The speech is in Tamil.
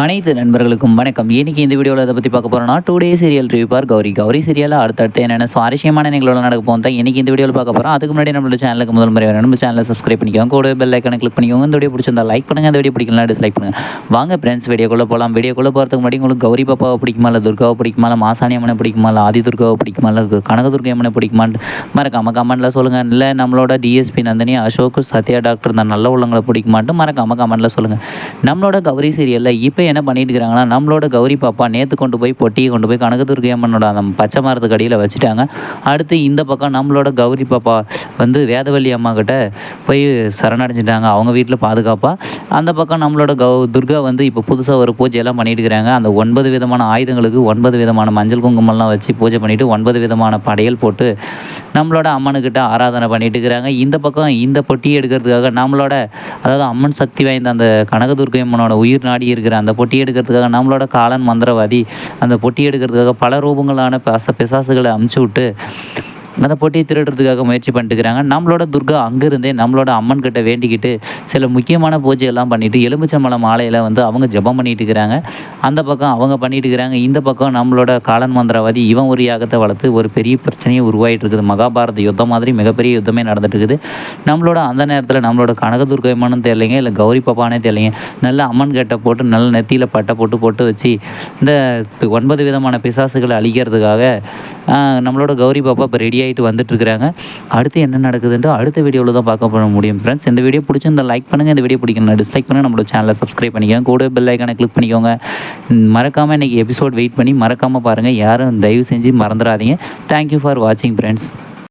அனைத்து நண்பர்களுக்கும் வணக்கம். இன்னைக்கு இந்த வீடியோவில் அதை பற்றி பார்க்க போகிறோம்னா டூ டே சீரியல் ரிவ்யூ பார் கௌரி. கௌரி சீரியலில் அடுத்தடுத்து என்னென்ன சுவாரஸ்யமான நிகழ்வுகள் நடக்க போகும் தான் இன்னைக்கு இந்த வீடியோவில் பார்க்க போகிறோம் அதுக்கு முன்னாடி நம்மளோட சேனலுக்கு முதல் முறை வேணும் நம்ம சேனலை சப்ஸ்கிரைப் பண்ணிக்கோங்க. கூட பெல் ஐக்கனை கிளிக் பண்ணிக்கோங்க. இந்த வீடியோ பிடிச்சிருந்தா லைக் பண்ணுங்கள் இந்த வீடியோ பிடிக்கலாம் டிஸ்லைக் பண்ணுங்கள் வாங்க ஃப்ரெண்ட்ஸ் வீடியோக்குள்ளே போகலாம் வீடியோக்குள்ளே போகிறதுக்கு முன்னாடி உங்களுக்கு கௌரி பாப்பாவை பிடிக்குமா? இல்லை துர்காவை பிடிக்குமா? இல்லை மாசாணி அம்மனை பிடிக்குமா? இல்லை ஆதி துர்காவை பிடிக்குமா? இல்லை கனகதுர்கை அம்மனை பிடிக்குமான்னு மறக்காம கமெண்ட்டில் சொல்லுங்கள் இல்லை நம்மளோட டிஎஸ்பி நந்தினி அசோக் சத்யா டாக்டர் இந்த நல்ல உள்ளங்களை பிடிக்குமான்ட்டு மறக்காம கமெண்ட்டில் சொல்லுங்கள் நம்மளோட கௌரி சீரியலில் இப்போ என்ன பண்ணிட்டு இருக்கிறாங்கன்னா நம்மளோட கௌரி பாப்பா நேற்று கொண்டு போய் பொட்டியை கொண்டு போய் கனகதுர்கை அம்மனோட அந்த பச்சை மரத்துக்கு அடியில் வச்சுட்டாங்க. அடுத்து இந்த பக்கம் நம்மளோட கௌரி பாப்பா வந்து வேதவல்லி அம்மா கிட்ட போய் சரணடைஞ்சிட்டாங்க. அவங்க வீட்டில் பாதுகாப்பாக அந்த பக்கம் நம்மளோட கௌ துர்கா வந்து இப்போ புதுசாக ஒரு பூஜையெல்லாம் பண்ணிட்டு இருக்கிறாங்க அந்த ஒன்பது விதமான ஆயுதங்களுக்கு ஒன்பது விதமான மஞ்சள் குங்குமம்லாம் வச்சு பூஜை பண்ணிவிட்டு ஒன்பது விதமான படையல் போட்டு நம்மளோட அம்மனுக்கிட்ட ஆராதனை பண்ணிட்டு இருக்கிறாங்க இந்த பக்கம் இந்த பொட்டி எடுக்கிறதுக்காக நம்மளோட அதாவது அம்மன் சக்தி வாய்ந்த அந்த கனகதுர்கை அம்மனோட உயிர் நாடி இருக்கிற அந்த பொட்டி எடுக்கிறதுக்காக நம்மளோட காலன் மந்திரவாதி அந்த பொட்டி எடுக்கிறதுக்காக பல ரூபங்களான பச பிசாசுகளை அமுச்சு விட்டு அந்த பொட்டியை திருடுறதுக்காக முயற்சி பண்ணிட்டு இருக்கிறாங்க நம்மளோட துர்கா அங்கேருந்தே நம்மளோட அம்மன் கிட்ட வேண்டிக்கிட்டு சில முக்கியமான பூஜையெல்லாம் பண்ணிட்டு எலுமிச்சம்பழம் மாலையில் வந்து அவங்க ஜெபம் பண்ணிட்டு இருக்கிறாங்க அந்த பக்கம் அவங்க பண்ணிட்டு இருக்கிறாங்க இந்த பக்கம் நம்மளோட காலன் மந்திரவாதி இவன் ஒரு யாகத்தை வளர்த்து ஒரு பெரிய பிரச்சனையை உருவாகிட்டு இருக்குது மகாபாரத யுத்தம் மாதிரி மிகப்பெரிய யுத்தமே நடந்துட்டு இருக்குது நம்மளோட அந்த நேரத்தில் நம்மளோட கனகதுர்கை அம்மனும் தெரியலைங்க இல்லை கௌரி பாப்பானே தெரியலைங்க. நல்ல அம்மன் கட்டை போட்டு நல்ல நெத்தியில் பட்டை போட்டு போட்டு வச்சு இந்த ஒன்பது விதமான பிசாசுகளை அழிக்கிறதுக்காக நம்மளோட கௌரி பாப்பா இப்போ ரெடியாக ஆகிட்டு வந்துட்டுருக்குறாங்க. அடுத்து என்ன நடக்குதுன்ட்டு அடுத்த வீடியோவில் தான் பார்க்க போக முடியும். ஃப்ரெண்ட்ஸ் இந்த வீடியோ பிடிச்சிருந்தா லைக் பண்ணுங்கள் இந்த வீடியோ பிடிக்கணும் டிஸ்லைக் பண்ணுங்கள் நம்மளோட சேனலை சப்ஸ்கிரைப் பண்ணிக்கோங்க. கூட பெல் ஐக்கானை கிளிக் பண்ணிக்கோங்க. மறக்காமல் இன்றைக்கி எபிசோட் வெயிட் பண்ணி மறக்காமல் பாருங்கள் யாரும் தயவு செஞ்சு மறந்துடாதீங்க. தேங்க்யூ ஃபார் வாட்சிங் ஃப்ரெண்ட்ஸ்